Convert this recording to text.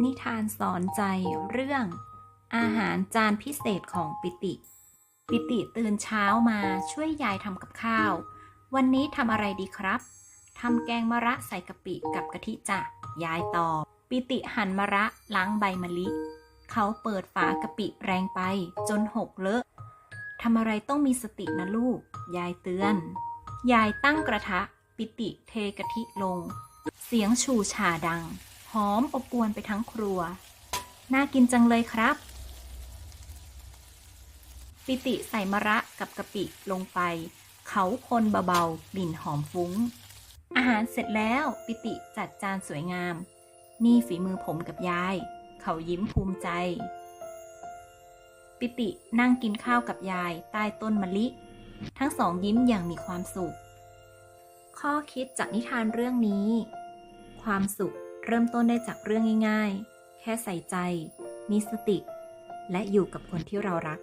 นิทานสอนใจเรื่องอาหารจานพิเศษของปิติ ปิติตื่นเช้ามาช่วยยายทำกับข้าว วันนี้ทำอะไรดีครับทำแกงมะระใส่กะปิกับกะทิจ้ะยายตอบปิติหั่นมะระล้างใบมะลิ เขาเปิดฝากะปิแรงไปจนหกเลอะทำอะไรต้องมีสตินะลูก ยายเตือน ยายตั้งกระทะ ปิติเทกะทิลง เสียงฉู่ฉ่าดัง หอมอบอวนไปทั้งครัว น่ากินจังเลยครับ ปิติใส่มะระกับกะปิลงไป เขาคนเบาๆกลิ่นหอมฟุ้ง อาหารเสร็จแล้วปิติจัดจานสวยงาม นี่ฝีมือผมกับยาย เขายิ้มภูมิใจ ปิตินั่งกินข้าวกับยายใต้ต้นมะลิ ทั้งสองยิ้มอย่างมีความสุข ข้อคิดจากนิทานเรื่องนี้ ความสุข เริ่มต้นได้จากเรื่องง่ายๆ แค่ใส่ใจ มีสติ และอยู่กับคนที่เรารัก